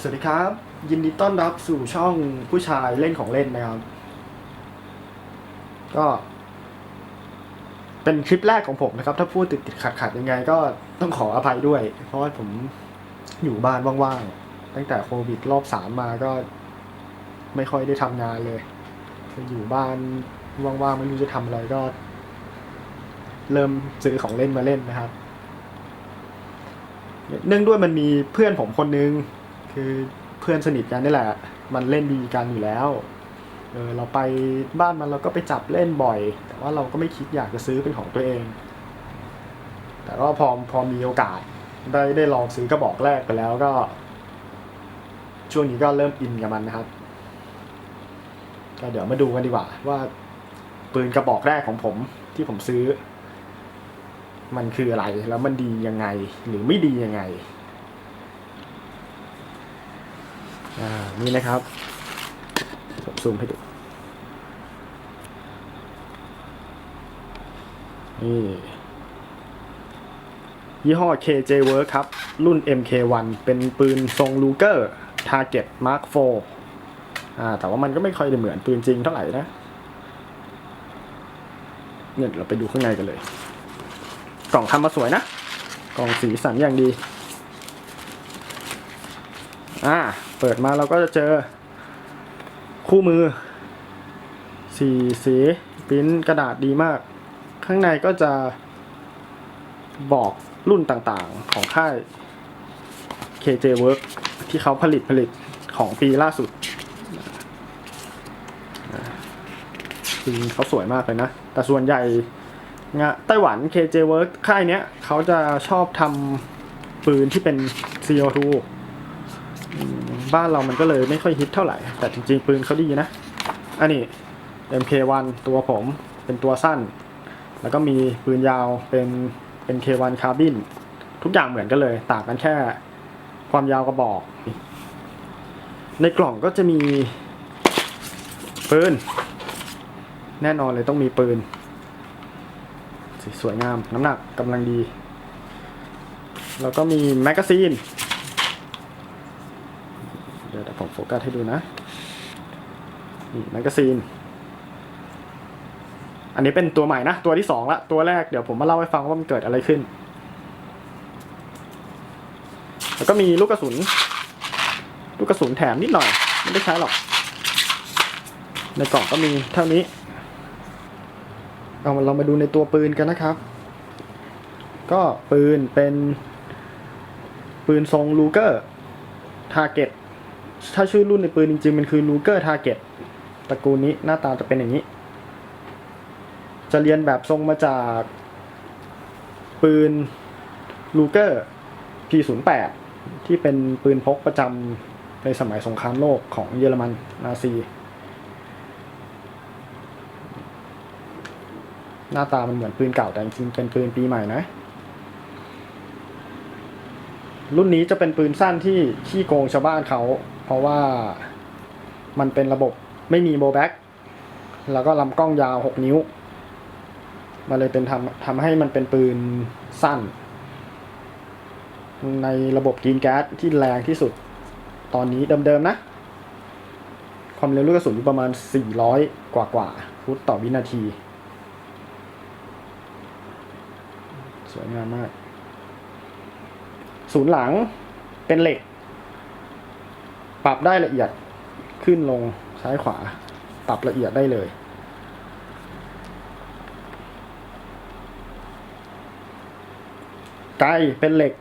สวัสดีครับ ยินดีต้อนรับสู่ช่องผู้ชายเล่นของเล่นนะครับ ก็ เป็นคลิปแรกของผมนะครับ ถ้าพูดติดติดขัดขัดยังไง ก็ต้องขออภัยด้วย เพราะว่าผมอยู่บ้านว่างๆ ตั้งแต่โควิดรอบสามมาก็ ไม่ค่อยได้ทำงานเลยอยู่บ้านว่างๆ ไม่รู้จะทำอะไรก็ เริ่มซื้อของเล่นมาเล่นนะครับเนื่องด้วยมันมีเพื่อนผมคนนึง คือเพื่อนสนิทกันนี่แหละ มันเล่นดีกันอยู่แล้วเออเราไปบ้านมันเราก็ไปจับเล่นบ่อย แต่ว่าเราก็ไม่คิดอยากจะซื้อเป็นของตัวเอง แต่ก็พอพอมีโอกาสได้ได้ลองซื้อกระบอกแรกไปแล้วก็ ช่วงนี้ก็เริ่มอินกับมันนะครับก็เดี๋ยวมาดูกันดีกว่า ว่าปืนกระบอกแรกของผมที่ผมซื้อ มันคืออะไรแล้วมันดียังไง หรือไม่ดียังไง อ่านี่นะครับผมซูมให้ดูนี่ยี่ห้อ KJ Work ครับ รุ่น MK1 เป็นปืนทรงลูเกอร์ Target Mark 4อ่าแต่ว่ามันก็ไม่ค่อยเหมือนปืนจริงเท่าไหร่นะเนี่ยเราไปดูข้างในกันเลย กล่องทำมาสวยนะ กล่องสีสันอย่างดี อ่า เปิดมาเราก็จะเจอ คู่มือสีสีปิ้นกระดาษดีมาก ข้างในก็จะบอกรุ่นต่างๆของค่าย KJ Work ที่เขาผลิตผลิตของปีล่าสุดจริงเขาสวยมากเลยนะ แต่ส่วนใหญ่งะไต้หวัน KJ Work ค่ายเนี้ยเขาจะชอบทำปืนที่เป็น CO2 บ้านเรามันก็เลยไม่ค่อยฮิตเท่าไหร่ แต่จริงๆ ปืนเขาดีนะ อันนี้ MK1 ตัวผมเป็นตัวสั้น แล้วก็มีปืนยาวเป็นเป็น K1 คาร์บินทุกอย่างเหมือนกันเลย ต่างกันแค่ความยาวกระบอก ในกล่องก็จะมีปืน แน่นอนเลยต้องมีปืนสสวยงามน้ำหนักกำลังดี แล้วก็มีแมกกาซีน ผมโฟกัสให้ดูนะ นี่แมกกาซีน อันนี้เป็นตัวใหม่นะ ตัวที่สองละ ตัวแรกเดี๋ยวผมมาเล่าให้ฟังว่ามันเกิดอะไรขึ้น แล้วก็มีลูกกระสุน ลูกกระสุนแถมนิดหน่อย ไม่ได้ใช้หรอก ในกล่องก็มีเท่านี้ เอามาเรามาดูในตัวปืนกันนะครับ ก็ปืนเป็นปืนทรงลูเกอร์ทาร์เก็ต ถ้าชื่อรุ่นในปืนจริงๆ มันคือลูเกอร์ทาร์เก็ตตระกูลนี้หน้าตาจะเป็นอย่างนี้ จะเรียนแบบทรงมาจากปืนลูเกอร์ P08 ที่เป็นปืนพกประจำในสมัยสงครามโลกของเยอรมันนาซี หน้าตามันเหมือนปืนเก่าแต่จริงๆเป็นปืนปีใหม่นะ รุ่นนี้จะเป็นปืนสั้นที่ขี้โกงชาวบ้านเขา เพราะว่ามันเป็นระบบไม่มีโบแบ็กแล้วก็ลำกล้องยาว 6 นิ้ว มันเลยเป็นทำทำให้มันเป็นปืนสั้น ในระบบกินแก๊สที่แรงที่สุดตอนนี้เดิมๆนะ ความเร็วลูกกระสุนอยู่ประมาณ 400 กว่ากว่าๆฟุตต่อวินาที สวยงามมาก ศูนย์หลังเป็นเหล็ก ปรับได้ละเอียดขึ้นลงซ้ายขวาปรับละเอียดได้เลย ไกลเป็นเหล็ก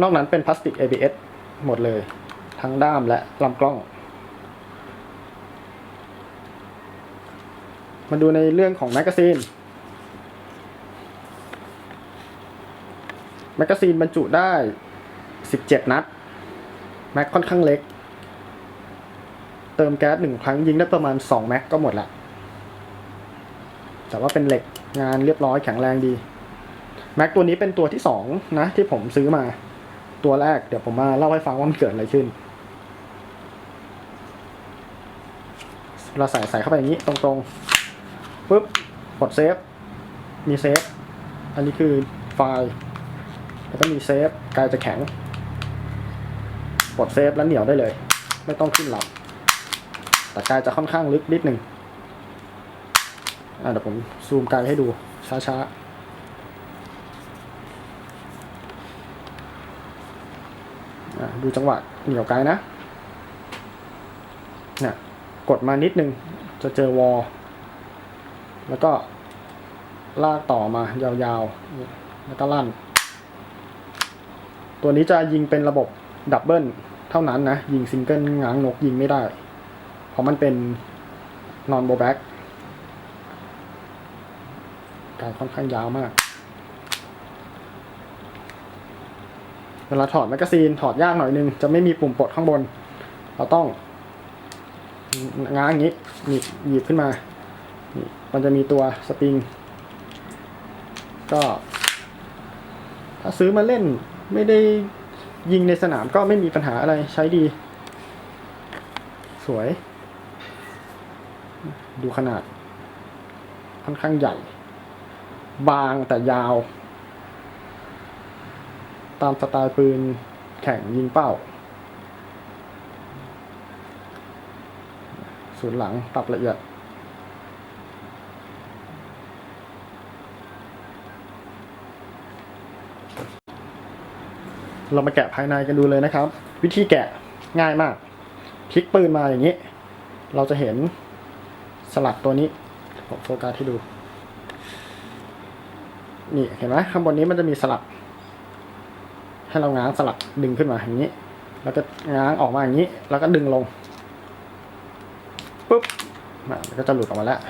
นอกนั้นเป็นพลาสติก ABS หมดเลย ทั้งด้ามและลำกล้อง มาดูในเรื่องของแมกกาซีนแมกกาซีนบรรจุได้ 17 นัด แม็กค่อนข้างเล็ก เติมแก๊สหนึ่งครั้งยิงได้ประมาณ 2 แม็กก็หมดละ แต่ว่าเป็นเหล็กงานเรียบร้อยแข็งแรงดี แม็กตัวนี้เป็นตัวที่ 2 นะ ที่ผมซื้อมา ตัวแรกเดี๋ยวผมมาเล่าให้ฟังว่ามันเกิดอะไรขึ้น เราใส่ใส่เข้าไปอย่างนี้ตรงๆปุ๊บกดเซฟ มีเซฟ อันนี้คือไฟล์ แล้วก็มีเซฟกายจะแข็ง กดเซฟแล้วเหนียวได้เลย ไม่ต้องขึ้นลำแต่กายจะค่อนข้างลึกนิดนึงอะเดี๋ยวผมซูมกายให้ดูช้าๆดูจังหวะเหนียวกายนะเนี่ยกดมานิดนึง จะเจอวอล แล้วก็ลากต่อมายาวๆ แล้วก็ลั่น ตัวนี้จะยิงเป็นระบบ ดับเบิลเท่านั้นนะ ยิงซิงเกิลง้างนกยิงไม่ได้ เพราะมันเป็นนอนโบแบ็กการค่อนข้างยาวมาก เวลาถอดแมกกาซีนถอดยากหน่อยนึง จะไม่มีปุ่มปลดข้างบน เราต้องง้างอย่างนี้หนีบหยิบขึ้นมา มันจะมีตัวสปริง ก็ ถ้าซื้อมาเล่นไม่ได้ ยิงในสนามก็ไม่มีปัญหาอะไรใช้ดี สวย ดูขนาด ค่อนข้างใหญ่ บางแต่ยาว ตามสไตล์ปืนแข่งยิงเป้าศูนย์หลังปรับละเอียด เรามาแกะภายในกันดูเลยนะครับ วิธีแกะง่ายมากพลิกปืนมาอย่างนี้ เราจะเห็นสลักตัวนี้ผมโฟกัสให้ดู นี่เห็นไหมข้างบนนี้มันจะมีสลัก ให้เราง้างสลักดึงขึ้นมาอย่างนี้ แล้วก็ง้างออกมาอย่างนี้ แล้วก็ดึงลงปุ๊บมันก็จะหลุดออกมาแล้ว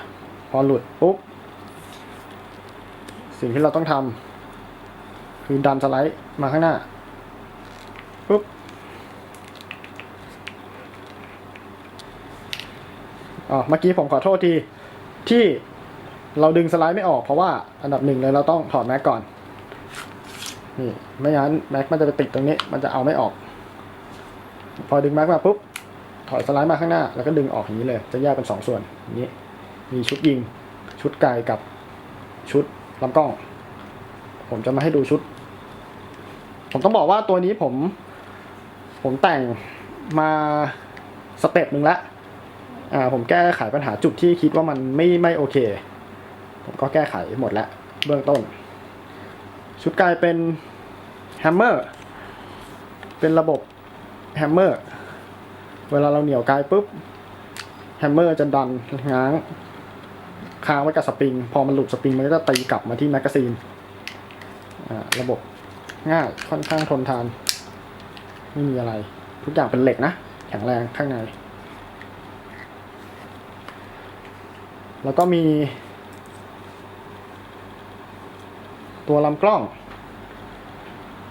พอหลุดปุ๊บ สิ่งที่เราต้องทำคือดันสไลด์มาข้างหน้า ปุ๊บอ๋อเมื่อกี้ผมขอโทษที ที่เราดึงสไลด์ไม่ออกเพราะว่าอันดับหนึ่งเลยเราต้องถอดแม็กก่อน นี่ไม่งั้นแม็กมันจะไปติดตรงนี้ มันจะเอาไม่ออก พอดึงแม็กมาปุ๊บ ถอยสไลด์มาข้างหน้า แล้วก็ดึงออกอย่างนี้เลย จะแยกเป็นสองส่วนอย่างนี้ มีชุดยิง ชุดไกลกับชุดลำกล้อง ผมจะมาให้ดูชุด ผมต้องบอกว่าตัวนี้ผม ผมแต่งมาสเต็ปหนึ่งแล้วอ่าผมแก้ไขปัญหาจุดที่คิดว่ามันไม่ไม่โอเค ผมก็แก้ไขหมดแล้วเบื้องต้น ชุดกลายเป็นแฮมเมอร์เป็นระบบแฮมเมอร์เวลาเราเหนี่ยวกายปุ๊บแฮมเมอร์จะดันง้างค้างไว้กับสปริง พอมันหลุดสปริงมันก็จะตีกลับมาที่แมกกาซีนระบบง่ายค่อนข้างทนทาน ไม่มีอะไร ทุกอย่างเป็นเหล็กนะ แข็งแรงข้างใน แล้วก็มี ตัวลำกล้อง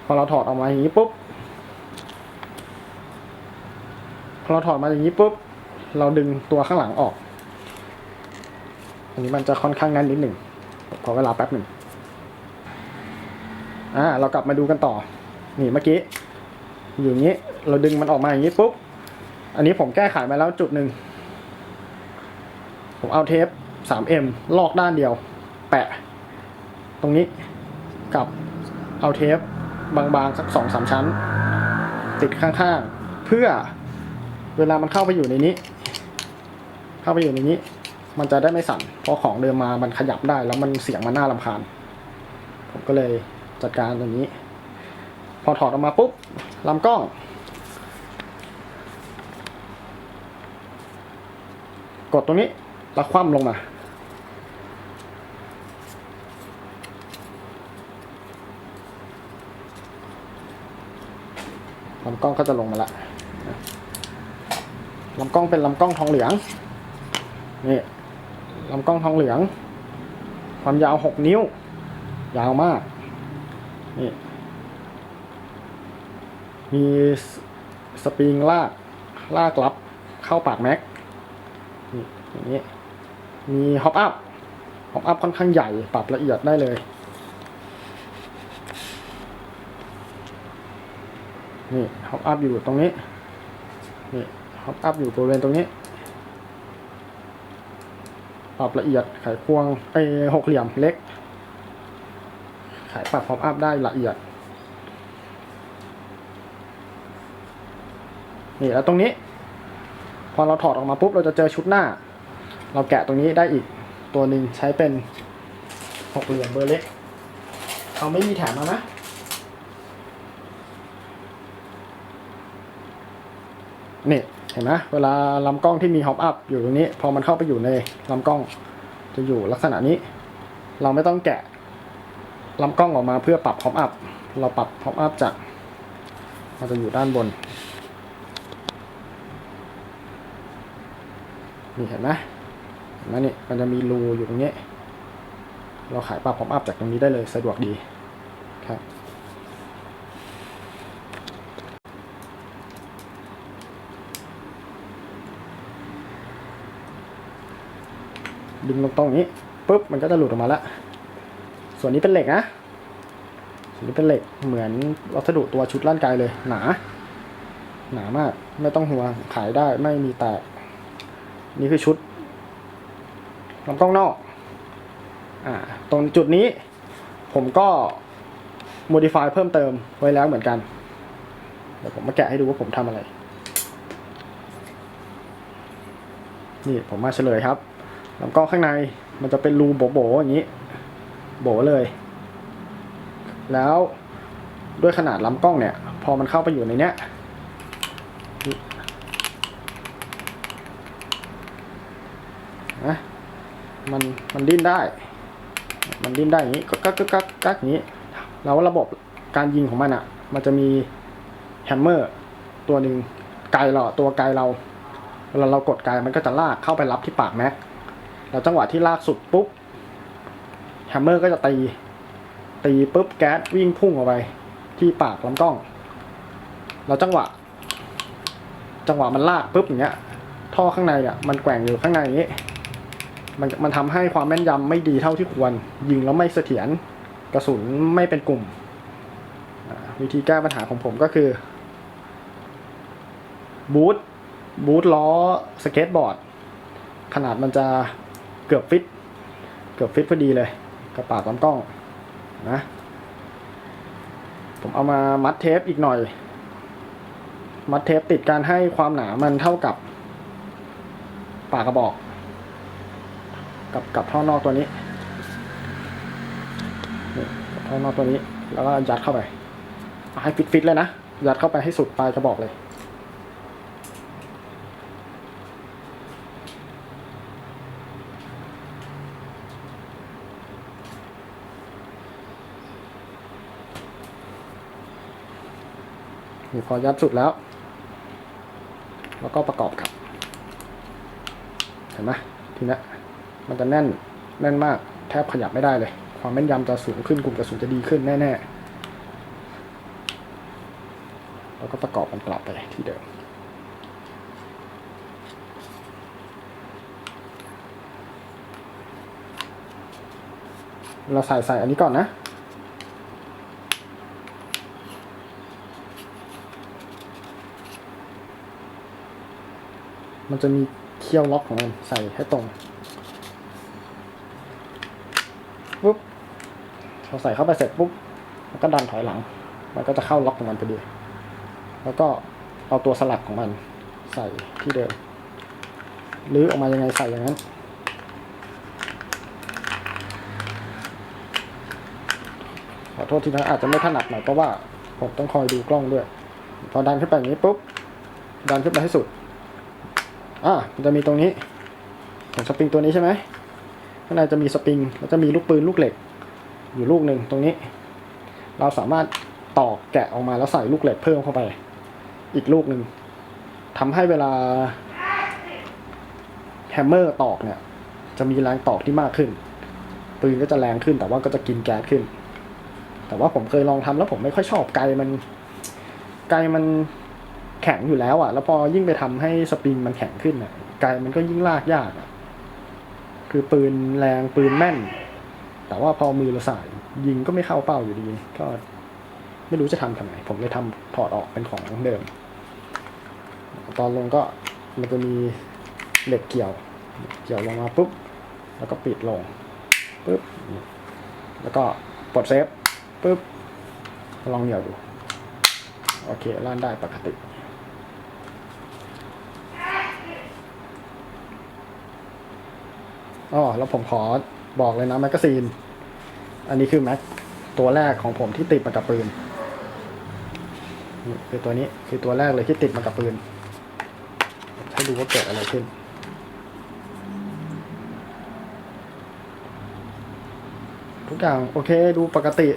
พอเราถอดออกมาอย่างนี้ปุ๊บ พอเราถอดมาอย่างนี้ปุ๊บ เราดึงตัวข้างหลังออก อันนี้มันจะค่อนข้างแน่นนิดหนึ่ง ขอเวลาแป๊บหนึ่งอ่าเรากลับมาดูกันต่อ นี่เมื่อกี้ อยู่อย่างนี้ เราดึงมันออกมาอย่างนี้ปุ๊บ อันนี้ผมแก้ไขมาแล้วจุดหนึ่ง ผมเอาเทป 3M ลอกด้านเดียว แปะ ตรงนี้กับเอาเทปบางๆสักสองสามชั้น ติดข้างๆ เพื่อเวลามันเข้าไปอยู่ในนี้ เข้าไปอยู่ในนี้ มันจะได้ไม่สั่น เพราะของเดิมมามันขยับได้แล้วมันเสียงมันน่ารำคาญ ผมก็เลยจัดการตรงนี้ พอถอดออกมาปุ๊บ ลำกล้อง กดตรงนี้แล้วคว่ำลงมาลำกล้องก็จะลงมาละลำกล้องเป็นลำกล้องทองเหลือง นี่ลำกล้องทองเหลือง ความยาวหกนิ้ว ยาวมาก นี่ มีสปริงลากลากลับเข้าปากแม็กนี่อย่างนี้ มีฮอปอัพฮอปอัพค่อนข้างใหญ่ปรับละเอียดได้เลย นี่ฮอปอัพอยู่ตรงนี้ นี่ฮอปอัพอยู่บริเวณตรงนี้ ปรับละเอียดไขควงไอหกเหลี่ยมเล็ก ไขปรับฮอปอัพได้ละเอียด นี่แล้วตรงนี้ พอเราถอดออกมาปุ๊บเราจะเจอชุดหน้า เราแกะตรงนี้ได้อีกตัวหนึ่งใช้เป็นหกเหลี่ยมเบอร์เล็กเขาไม่มีแถมมานะนี่เห็นไหมเวลาลำกล้องที่มีฮอปอัพอยู่ตรงนี้ พอมันเข้าไปอยู่ในลำกล้องจะอยู่ลักษณะนี้ เราไม่ต้องแกะลำกล้องออกมาเพื่อปรับฮอปอัพเราปรับฮอปอัพจากมันจะอยู่ด้านบน นี่เห็นไหมเห็นไหมนี่มันจะมีรูอยู่ตรงนี้ เราขายปรับฮอปอัพจากตรงนี้ได้เลยสะดวกดีครับดึงลงตรงนี้ปุ๊บมันก็จะหลุดออกมาล้วส่วนนี้เป็นเหล็กนะ ส่วนนี้เป็นเหล็กเหมือนวัสดุตัวชุดร่างกายเลย หนา หนามาก ไม่ต้องห่วงขายได้ไม่มีแตก นี่คือชุดลำกล้องนอกอ่าตรงจุดนี้ผมก็ modify เพิ่มเติมไว้แล้วเหมือนกัน เดี๋ยวผมมาแกะให้ดูว่าผมทำอะไร นี่ผมมาเฉลยครับลำกล้องข้างในมันจะเป็นรูโบ๋ๆอย่างนี้ โบ๋เลย แล้วด้วยขนาดลำกล้องเนี่ย พอมันเข้าไปอยู่ในเนี้ยนะ มันมันดิ้นได้ มันดิ้นได้อย่างนี้ก็กักกักกักกักอย่างนี้ แล้วระบบการยิงของมันอะ มันจะมีแฮมเมอร์ตัวหนึ่งไกลเราตัวไกลเราเวลาเรากดไกลมันก็จะลากเข้าไปรับที่ปากแม็กแล้วจังหวะที่ลากสุดปุ๊บแฮมเมอร์ก็จะตี ตีปุ๊บแก๊สวิ่งพุ่งออกไปที่ปากลำกล้อง แล้วจังหวะ จังหวะมันลากปุ๊บอย่างเงี้ย ท่อข้างในเนี่ยมันแกว่งอยู่ข้างในอย่างนี้ มันมันทำให้ความแม่นยำไม่ดีเท่าที่ควร ยิงแล้วไม่เสถียรกระสุนไม่เป็นกลุ่ม วิธีแก้ปัญหาของผมก็คือ บูทบูทล้อสเก็ตบอร์ด ขนาดมันจะเกือบฟิต เกือบฟิตพอดีเลยกับปากลำกล้องนะผมเอามามัดเทปอีกหน่อย มัดเทปติดการให้ความหนามันเท่ากับปากกระบอก กับกับท่อนอกตัวนี้นี่ท่อนอกตัวนี้ แล้วก็ยัดเข้าไป ให้ฟิตๆเลยนะ ยัดเข้าไปให้สุดปลายกระบอกเลยนี่พอยัดสุดแล้ว แล้วก็ประกอบกับ เห็นไหมทีนี้ มันจะแน่นแน่นมากแทบขยับไม่ได้เลย ความแม่นยำจะสูงขึ้นกลุ่มกระสุนจะดีขึ้นแน่ๆแล้วก็ประกอบมันกลับไปที่เดิมเราใส่ใส่อันนี้ก่อนนะมันจะมีเคี่ยวล็อกของมันใส่ให้ตรงปุ๊บพ อใส่เข้าไปเสร็จปุ๊บมันก็ดันถอยหลัง มันก็จะเข้าล็อกของมันพอดี แล้วก็เอาตัวสลักของมันใส่ที่เดิมหรือออกมายังไงใส่อย่างนั้น ขอโทษทีนะอาจจะไม่ถนัดหน่อยเพราะว่าผมต้องคอยดูกล้องด้วย พอดันขึ้นไปอย่างนี้ปุ๊บ ดันขึ้นไปให้สุด อ่ามันจะมีตรงนี้ของสปริงตัวนี้ใช่ไหมข้างในจะมีสปริงแล้วจะมีลูกปืนลูกเหล็ก อยู่ลูกหนึ่งตรงนี้ เราสามารถตอกแกะออกมาแล้วใส่ลูกเหล็กเพิ่มเข้าไป อีกลูกหนึ่งทำให้เวลาแฮมเมอร์ตอกเนี่ย จะมีแรงตอกที่มากขึ้น ปืนก็จะแรงขึ้นแต่ว่าก็จะกินแก๊สขึ้น แต่ว่าผมเคยลองทำแล้วผมไม่ค่อยชอบไกมัน ไกมันแข็งอยู่แล้วอะ แล้วพอยิ่งไปทำให้สปริงมันแข็งขึ้นอะไกมันก็ยิ่งลากยากอะคือปืนแรงปืนแม่น แต่ว่าพอมือเราสายยิงก็ไม่เข้าเป้าอยู่ดี ก็ไม่รู้จะทำทำไงผมเลยทำถอดออกเป็นของเดิม ตอนลงก็มันจะมีเหล็กเกี่ยว เกี่ยวลงมาปุ๊บ แล้วก็ปิดลงปุ๊บ แล้วก็ปลดเซฟปุ๊บ ลองเหนียวดู โอเคล่านได้ปกติอ๋อแล้วผมขอ บอกเลยนะแมกกาซีน อันนี้คือแม็กตัวแรกของผมที่ติดมากับปืนคือตัวนี้คือตัวแรกเลยที่ติดมากับปืน ให้ดูว่าเกิดอะไรขึ้น ทุกอย่างโอเคดูปกติ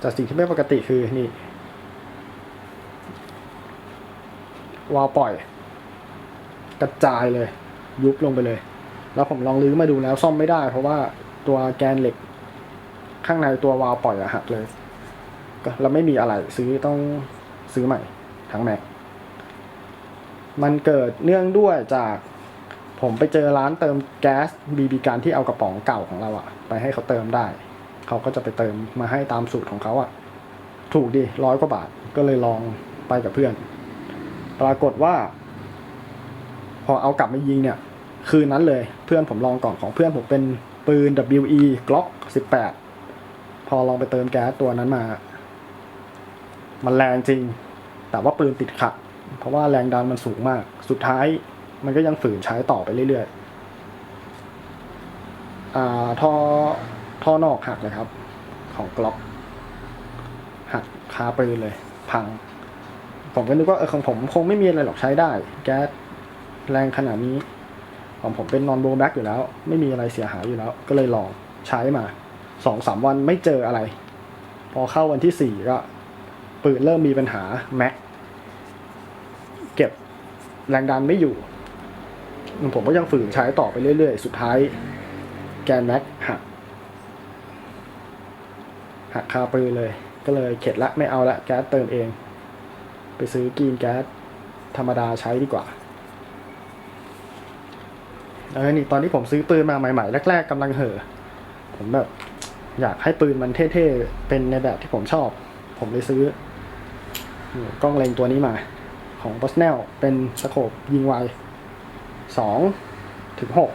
แต่สิ่งที่ไม่ปกติคือนี่วาล์วปล่อย กระจายเลย ยุบลงไปเลย แล้วผมลองลื้อมาดูแล้วซ่อมไม่ได้ เพราะว่าตัวแกนเหล็ก ข้างในตัววาล์วปล่อยอะหักเลยเราไม่มีอะไรซื้อต้องซื้อใหม่ทั้งแม็กมันเกิดเนื่องด้วยจากผมไปเจอร้านเติมแก๊สบีบีการที่เอากระป๋องเก่าของเราอะไปให้เขาเติมได้ เขาก็จะไปเติมมาให้ตามสูตรของเขาอะถูกดีร้อยกว่าบาทก็เลยลองไปกับเพื่อน ปรากฏว่า พอเอากลับมายิงเนี่ย คืนนั้นเลย เพื่อนผมลองกล่อนของเพื่อนผมเป็นปืน WE Glock 18 พอลองไปเติมแก๊สตัวนั้นมา มันแรงจริง แต่ว่าปืนติดขัด เพราะว่าแรงดันมันสูงมาก สุดท้ายมันก็ยังฝืนใช้ต่อไปเรื่อยๆ อ่าท่อท่อนอกหักเลยครับ ของกล็อก หักคาปืนเลย พัง ผมก็นึกว่าเออของผมคงไม่มีอะไรหรอกใช้ได้ แก๊สแรงขนาดนี้ ของผมเป็นนอนโบแบ็กอยู่แล้ว ไม่มีอะไรเสียหายอยู่แล้ว ก็เลยลองใช้มาสองสามวันไม่เจออะไร พอเข้าวันที่สี่ก็ปืนเริ่มมีปัญหาแม็กเก็บแรงดันไม่อยู่ ผมก็ยังฝืนใช้ต่อไปเรื่อยๆ สุดท้าย แกนแม็กหักหักคาปืนเลย ก็เลยเข็ดละไม่เอาละแก๊สเติมเอง ไปซื้อกีนแก๊สธรรมดาใช้ดีกว่า เออนี่ตอนที่ผมซื้อปืนมาใหม่ ๆ แรก ๆกำลังเห่อผมแบบอยากให้ปืนมันเท่ๆ เป็นในแบบที่ผมชอบ ผมเลยซื้อกล้องเลงตัวนี้มา ของ b o s n e l เป็นสโคปยิงไวสองถึงหก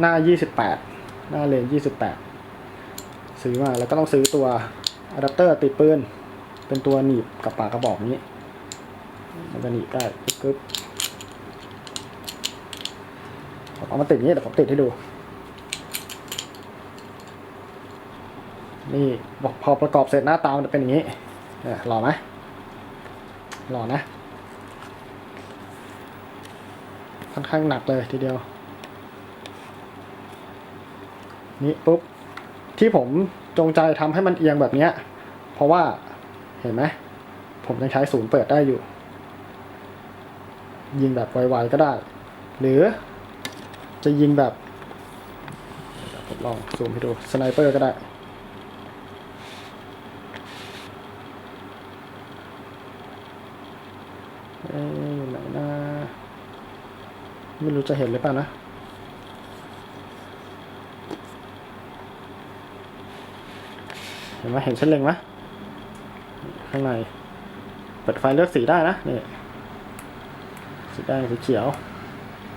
หน้ายี่สิบแปดหน้าเลนยี่สิบแปดซื้อมาแล้วก็ต้องซื้อตัวอะแดปเตอร์ติดปืน เป็นตัวหนีบกับปากกระบอกนี้ มันจะหนีบได้กึ๊บ ผมเอามาติดนี้เดี๋ยวผมติดให้ดู นี่พอประกอบเสร็จหน้าตามันจะเป็นอย่างนี้หล่อไหมหล่อนะ ค่อนข้างหนักเลยทีเดียว นี่ปุ๊บ ที่ผมจงใจทำให้มันเอียงแบบนี้ เพราะว่าเห็นไหม ผมยังใช้ศูนย์เปิดได้อยู่ ยิงแบบไวๆก็ได้ หรือ จะยิงแบบเดี๋ยวผมลองซูมให้ดูสไนเปอร์ก็ได้ เอ๊ะอยู่ไหนนะไม่รู้จะเห็นหรือเปล่านะเห็นไหมเห็นเส้นเล็งไหมข้างใน เปิดไฟเลือกสีได้นะ นี่ สีแดงสีเขียว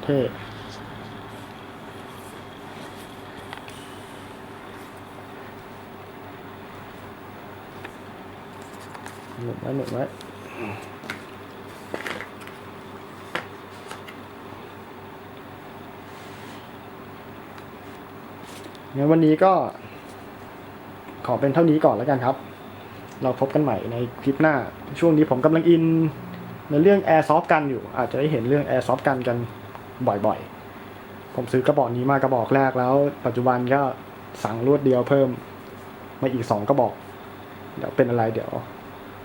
เท่ หนุนไว้หนุนไว้งั้นวันนี้ก็ ขอเป็นเท่านี้ก่อนแล้วกันครับ เราพบกันใหม่ในคลิปหน้า ช่วงนี้ผมกำลังอินในเรื่อง Airsoft กันอยู่ อาจจะได้เห็นเรื่อง Airsoft กันกันบ่อยๆ ผมซื้อกระบอกนี้มากระบอกแรกแล้ว ปัจจุบันก็สั่งรวดเดียวเพิ่มมาอีกสองกระบอก เดี๋ยวเป็นอะไรเดี๋ยว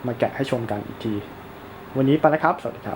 มาแกะให้ชมกันอีกที วันนี้ไปแล้วครับ สวัสดีครับ